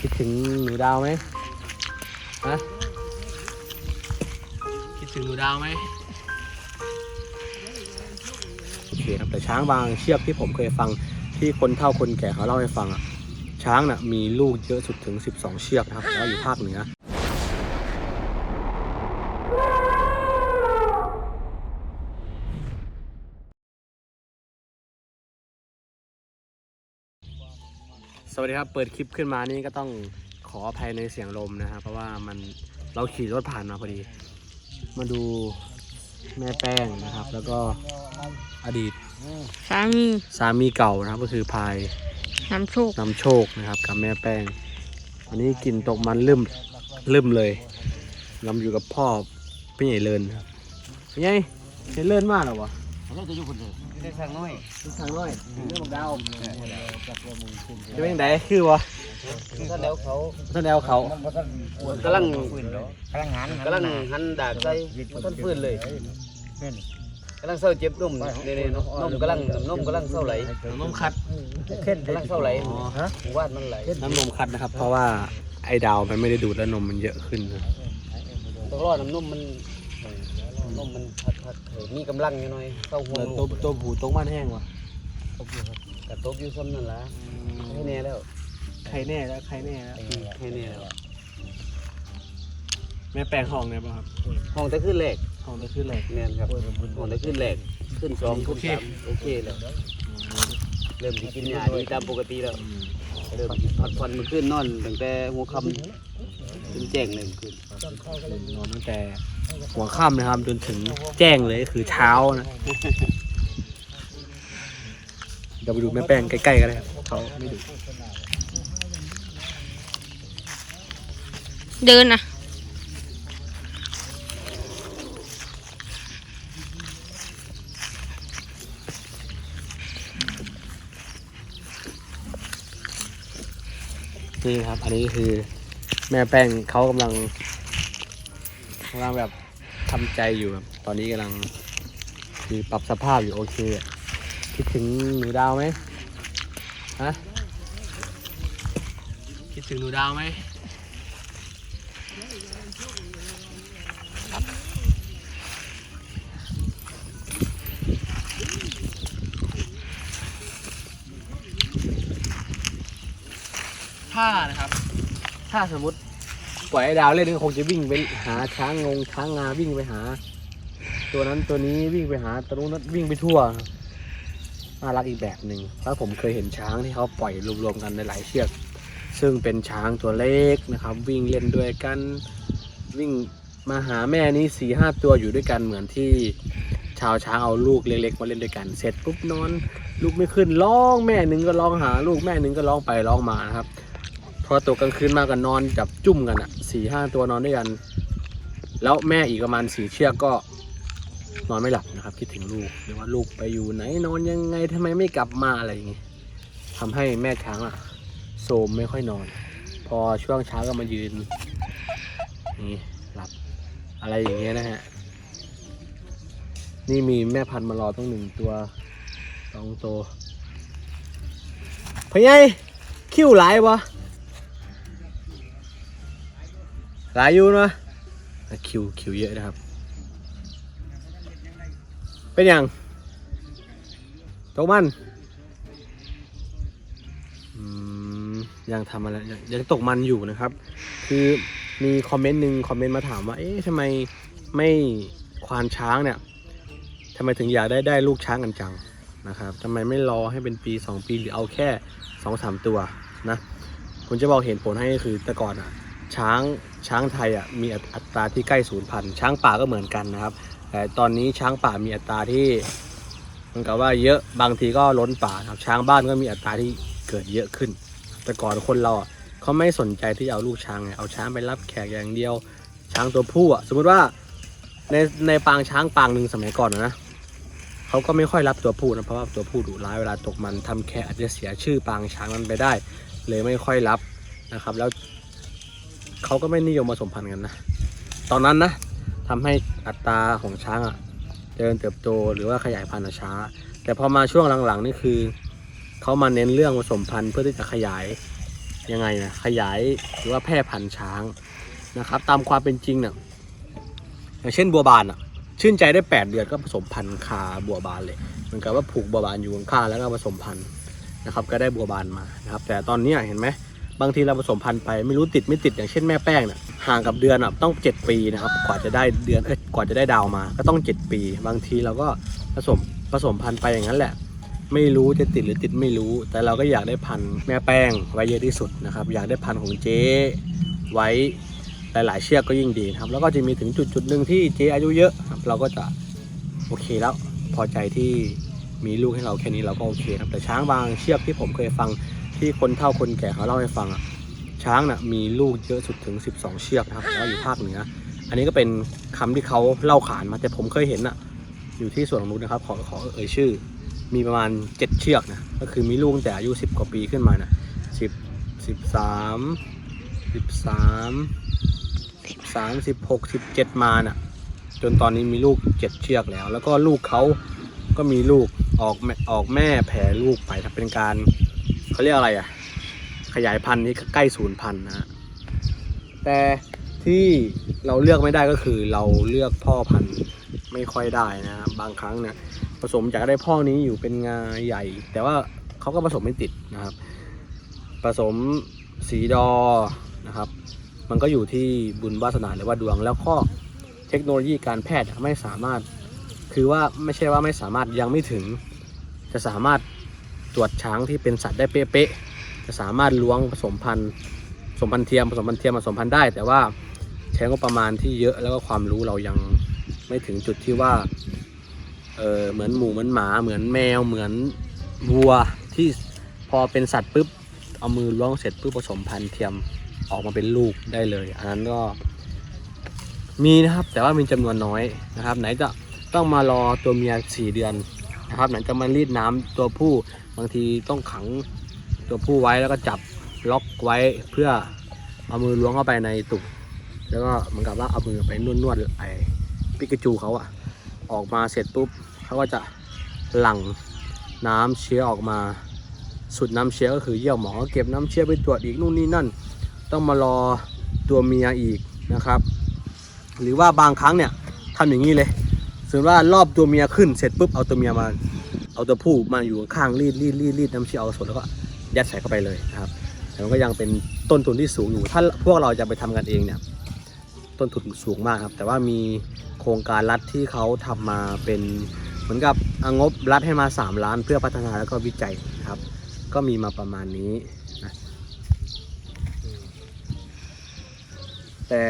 คิดถึงหนูดาวไหมฮะคิดถึงหนูดาวไหมโอเคครับแต่ช้างบางเชือกที่ผมเคยฟังที่คนเฒ่าคนแก่เขาเล่าให้ฟังอะช้างน่ะมีลูกเยอะสุดถึง 12 เชือกนะครับแล้วอยู่ภาคเหนือ วัสดีครับ เปิดคลิปขึ้นมานี่ก็ต้องขออภัยในเสียงลมนะครับเพราะว่ามันเราขี่รถผ่านมาพอดี มาดูแม่แป้งนะครับ แล้วก็อดีตสามีสามีเก่านะครับ ก็คือพายน้ำโชคนำโชคนะครับ กับแม่แป้งวันนี้กินตกมันลืมลืมเลยเราอยู่กับพ่อพี่ใหญ่เลินครับพี่ใหญ่เห็นเลินมากหรอวะเราจะอยู่คนเดียว ได้ทางน้อยทุกทางน้อยเรื่องบอกดาวจะเป็นยังไงคือวะถ้าแล้วเขาท่านแอลเขากำลังพลังงานกำลังหันดากใส่ต้นฟื้นเลยกำลังเศร้าเจ็บนุ่มนี่นี่นมกำลังนมกำลังเศร้าไหลนมคัดเข้นกำลังเศร้าไหลอ๋อฮะหมู่บ้านมันไหลน้ำนมคัดนะครับ เพราะว่าไอ้ดาวมันไม่ได้ดูดแล้วนมมันเยอะขึ้นนะต้องรอน้ำนมมัน นมมันพัดพัดมีกำลังอยู่หน่อยเข้าห่วงแล้วลูตัวกตัวผูตรงบ้านแห้งวะกระตบอยู่ซ้ำนั่นล่ะให้แน่แล้วใครแน่แล้วใครแน่แล้วให้แน่แล้วแม่แปลงห้องเนี่ยป่ะครับห้องแต่ขึ้นแรกห้องจะขึ้นเลยแม่นครับห้องแต่ขึ้นแรกขึ้นสองขึ้นสามโอเคแล้วเริ่มสิกินยาดีตามปกติแล้ว เริ่มพักผ่อนเมื่อคืนนอนตั้งแต่หัวค่ำจนแจ้งเลยเมื่อคืนนอนตั้งแต่ หัวค่ำนะครับ จนถึงแจ้งเลยคือเช้านะเดี๋ยวไปดูแม่แป้งใกล้ๆกันเลยครับเขาไม่ดูเดินนะนี่ครับ อันนี้คือแม่แป้งเขากำลัง กำลังแบบทำใจอยู่ครับตอนนี้กำลังคือปรับสภาพอยู่โอเคอะคิดถึงหนูดาวไหมฮะคิดถึงหนูดาวไหมถ้านะครับ ถ้าสมมติ ปล่อยไอ้ดาวเล่นก็คงจะวิ่งไปหาช้างงงช้างงาวิ่งไปหา ตัวนั้นตัวนี้วิ่งไปหาตัวนู้นวิ่งไปทั่วน่ารักอีกแบบหนึ่งแล้วผมเคยเห็นช้างที่เขาปล่อยรวมๆกันในหลายเชือก ซึ่งเป็นช้างตัวเล็กนะครับ วิ่งเล่นด้วยกันวิ่งมาหาแม่นี้สี่ห้าตัวอยู่ด้วยกันเหมือนที่ชาวช้างเอาลูกเล็กๆมาเล่นด้วยกัน เสร็จปุ๊บนอน ลูกไม่ขึ้นร้องแม่หนึ่งก็ร้องหา ลูกแม่หนึ่งก็ร้องไปร้องมานะครับ พอตกกลางคืนมาก็นนอนจับจุ่มกันอะสี่ห้าตัวนอนด้วยกัน แล้วแม่อีกประมาณสี่เชือกก็ นอนไม่หลับนะครับ คิดถึงลูกหรือว่าลูกไปอยู่ไหนนอนยังไงทำไมไม่กลับมาอะไรอย่างเงี้ยทำให้แม่ช้างอะโซมไม่ค่อยนอน พอช่วงเช้าก็มายืนนี่หลับอะไรอย่างเงี้ยนะฮะนี่มีแม่พันธุ์มารอต้องหนึ่งตัวสองตัวพะยัยคิ้วหลายวะ หลายอยู่นะคิวคิวเยอะนะครับ เป็นอยังตกมันยังทำอะไรยังตกมันอยู่นะครับ คือมีคอมเมนต์หนึ่งคอมเมนต์มาถามว่า เอ๊ะทำไมไม่ควานช้างเนี่ยทำไมถึงอยากได้ได้ลูกช้างกันจังนะครับทำไมไม่รอให้เป็นปี 2 ปีหรือเอาแค่ 2-3 ตัวนะผมจะบอกเห็นผลให้คือแต่ก่อนอะ ช้างช้างไทยอะมีอัตราที่ใกล้ศูนย์พันช้างป่าก็เหมือนกันนะครับ แต่ตอนนี้ช้างป่ามีอัตราที่มันกับว่าเยอะบางทีก็ล้นป่าครับ ช้างบ้านก็มีอัตราที่เกิดเยอะขึ้น แต่ก่อนคนเราอะเขาไม่สนใจที่จะเอาลูกช้างไงเอาช้างไปรับแขกอย่างเดียว ช้างตัวผู้อะสมมติว่าในในปางช้างปางหนึ่งสมัยก่อนนะเขาก็ไม่ค่อยรับตัวผู้นะเพราะว่าตัวผู้ดุร้ายเวลาตกมันทำแขกอาจจะเสียชื่อปางช้างนั้นไปได้ เลยไม่ค่อยรับนะครับ แล้ว เขาก็ไม่นิยมผสมพันธุ์กันนะ ตอนนั้นนะทำให้อัตราของช้างอะเจริญเติบโตหรือว่าขยายพันธุ์ช้า แต่พอมาช่วงหลังๆนี่คือเขามาเน้นเรื่องผสมพันธุ์เพื่อที่จะขยายยังไงนะขยายหรือว่าแพร่พันธุ์ช้างนะครับ ตามความเป็นจริงเนี่ยอย่างเช่นบัวบานอะชื่นใจได้ 8 เดือนก็ผสมพันธุ์คาบัวบานเลยเหมือนกับว่าผูกบัวบานอยู่ข้างๆแล้วก็ผสมพันธุ์นะครับ ก็ได้บัวบานมานะครับ แต่ตอนนี้เห็นไหม บางทีเราผสมพันธุ์ไปไม่รู้ติดไม่ติดอย่างเช่นแม่แป้งเนี่ยห่างกับเดือนอะต้อง 7 ปีนะครับกว่าจะได้เดือนเอ้ยกว่าจะได้ดาวมา ก็ต้อง 7 ปี บางทีเราก็ผสมผสมพันธุ์ไปอย่างนั้นแหละ ไม่รู้จะติดหรือติดไม่รู้ แต่เราก็อยากได้พันธุ์แม่แป้งไว้เยอะที่สุดนะครับ อยากได้พันธุ์ของเจ๊ไว้หลาย ๆ เชือกก็ยิ่งดีครับ แล้วก็จะมีถึงจุดจุดๆหนึ่งที่เจ๊อายุเยอะครับเราก็จะโอเคแล้วพอใจที่มีลูกให้เราแค่นี้เราก็โอเคครับแต่ช้างบางเชือกที่ผมเคยฟัง ที่คนเฒ่าคนแก่เขาเล่าให้ฟังอะช้างน่ะมีลูกเยอะสุดถึง 12 เชือกนะครับแล้วอยู่ภาคเหนืออันนี้ก็เป็นคำที่เขาเล่าขานมาแต่ผมเคยเห็นอะอยู่ที่สวนนกนุชนะครับขอขอเอ่ยชื่อ มีประมาณ 7 เชือกนะก็คือมีลูกตั้งแต่อายุ 10 กว่าปีขึ้นมานะ10 13 13 3 16 17 มาน่ะจนตอนนี้มีลูก 7 เชือกแล้ว แล้วก็ลูกเขาก็มีลูกออกแม่ออกแม่แผ่ลูกไปครับเป็นการ เขาเรียกอะไรอะ ขยายพันธุ์ที่ใกล้ศูนย์พันธุ์นะฮะแต่ที่เราเลือกไม่ได้ก็คือเราเลือกพ่อพันธุ์ไม่ค่อยได้นะครับบางครั้งเนี่ยผสมจากได้พ่อนี้อยู่เป็นงาใหญ่ แต่ว่าเขาก็ผสมไม่ติดนะครับ ผสมสีดอนะครับ มันก็อยู่ที่บุญวาสนาหรือว่าดวงแล้วก็เทคโนโลยีการแพทย์ไม่สามารถ คือว่าไม่ใช่ว่าไม่สามารถยังไม่ถึงจะสามารถ ตรวจช้างที่เป็นสัตว์ได้เป๊ะๆจะสามารถล้วงผสมพันธุ์ผสมพันธุ์เทียมผสมพันธุ์เทียมผสมพันธุ์ได้ แต่ว่าใช้งบประมาณที่เยอะแล้วก็ความรู้เรายังไม่ถึงจุดที่ว่าเออเหมือนหมูเหมือนหมาเหมือนแมวเหมือนวัวที่พอเป็นสัตว์ปุ๊บเอามือล้วงเสร็จปุ๊บผสมพันธุ์เทียมออกมาเป็นลูกได้เลย อันนั้นก็มีนะครับแต่ว่ามีจำนวนน้อยนะครับ ไหนจะต้องมารอตัวเมียสี่เดือน นะครับไหนจะมารีดน้ำตัวผู้บางทีต้องขังตัวผู้ไว้แล้วก็จับล็อกไว้เพื่อเอามือล้วงเข้าไปในตุ่มแล้วก็เหมือนกับว่าเอามือไปนวดๆไอ้ปิกาจูเขาอะออกมาเสร็จปุ๊บเขาก็จะหลั่งน้ำเชื้อออกมาสุดน้ำเชื้อก็คือเยี่ยวหมอเก็บน้ำเชื้อไปตรวจอีกนู่นนี่นั่น ต้องมารอตัวเมียอีกนะครับ หรือว่าบางครั้งเนี่ยทำอย่างนี้เลย สมมติว่ารอบตัวเมียขึ้นเสร็จปุ๊บเอาตัวเมียมา เอาตัวผู้มาอยู่ข้างรีดรีดรีดรีดน้ำเชื้อเอาสดแล้วก็ยัดใส่เข้าไปเลยนะครับแต่มันก็ยังเป็นต้นทุนที่สูงอยู่ ถ้าพวกเราจะไปทำกันเองเนี่ยต้นทุนสูงมากครับ แต่ว่ามีโครงการรัฐที่เขาทำมาเป็นเหมือนกับงบรัฐให้มา 3 ล้านเพื่อพัฒนาแล้วก็วิจัยครับ ก็มีมาประมาณนี้นะแต่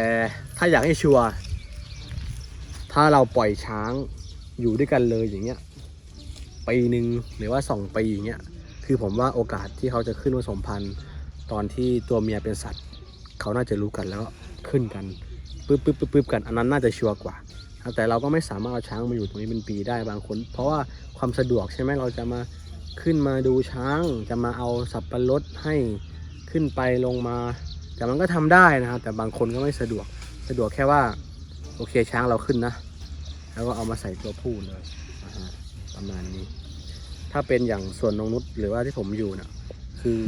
ถ้าอยากให้ชัวร์ ถ้าเราปล่อยช้างอยู่ด้วยกันเลยอย่างเงี้ยปีหนึ่งหรือว่าสองปีอย่างเงี้ยคือผมว่าโอกาสที่เขาจะขึ้นผสมพันธุ์ ตอนที่ตัวเมียเป็นสัตว์ เขาน่าจะรู้กันแล้วขึ้นกันปึ๊บปึ๊บปึ๊บปึ๊บกันอันนั้นน่าจะชัวร์กว่า แต่เราก็ไม่สามารถเอาช้างมาอยู่ตรงนี้เป็นปีได้บางคน เพราะว่าความสะดวกใช่ไหมเราจะมาขึ้นมาดูช้าง จะมาเอาสับปะรดให้ขึ้นไปลงมา แต่มันก็ทำได้นะครับแต่บางคนก็ไม่สะดวกสะดวกแค่ว่า โอเคช้างเราขึ้นนะ แล้วก็เอามาใส่ตัวผู้เลยประมาณนี้ ถ้าเป็นอย่างส่วนนงนุษหรือว่าที่ผมอยู่เนี่ยคือ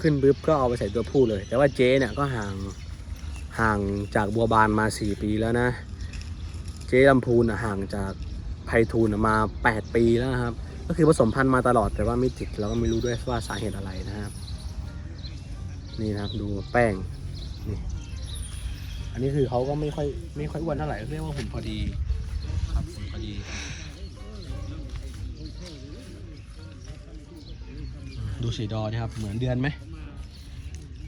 ขึ้นปุ๊บก็เอาไปใส่ตัวผู้เลย แต่ว่าเจ๊เนี่ยก็ห่างห่างจากบัวบานมา 4 ปีแล้วนะ เจ๊ลำพูนห่างจากไพฑูรย์มา 8 ปีแล้วครับ ก็คือผสมพันธุ์มาตลอดแต่ว่าไม่ติดเราก็ไม่รู้ด้วยว่าสาเหตุอะไรนะครับ นี่นะครับดูแป้งนี่ อันนี้คือเขาก็ไม่ค่อยไม่ค่อยอ้วนเท่าไหร่เรียกว่าหุ่นพอดีครับหุ่นพอดี ดูสีดอนะครับ เหมือนเดือนไหม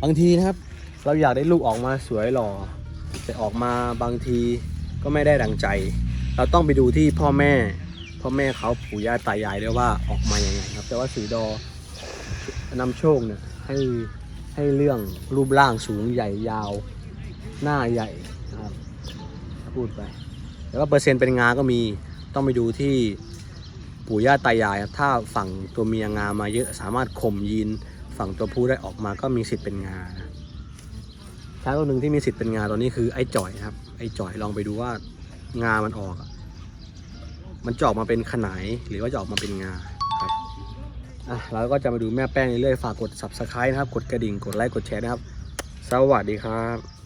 บางทีนะครับ เราอยากได้ลูกออกมาสวยหล่อแต่ออกมาบางทีก็ไม่ได้ดังใจ เราต้องไปดูที่พ่อแม่ พ่อแม่เขาปู่ย่าตายายด้วยว่าออกมาอย่างไงครับ แต่ว่าสีดอนำโชคเนี่ยให้ให้เรื่องรูปร่างสูงใหญ่ยาว หน้าใหญ่นะครับพูดไปแต่ว่าเปอร์เซ็นต์เป็นงาก็มีต้องไปดูที่ปู่ย่าตายายครับถ้าฝั่งตัวเมียงามาเยอะสามารถข่มยีนฝั่งตัวผู้ได้ออกมาก็มีสิทธิ์เป็นงาช้างตัวหนึ่งที่มีสิทธิ์เป็นงาตัวนี้คือไอ้จ่อยครับ ไอ้จ่อยลองไปดูว่างามันออก มันจะออกมาเป็นขนายหรือว่าจะออกมาเป็นงาครับอะเราก็จะมาดูแม่แป้งเรื่อยๆฝากกด subscribe นะครับ กดกระดิ่งกดไลค์กดแชร์นะครับ สวัสดีครับ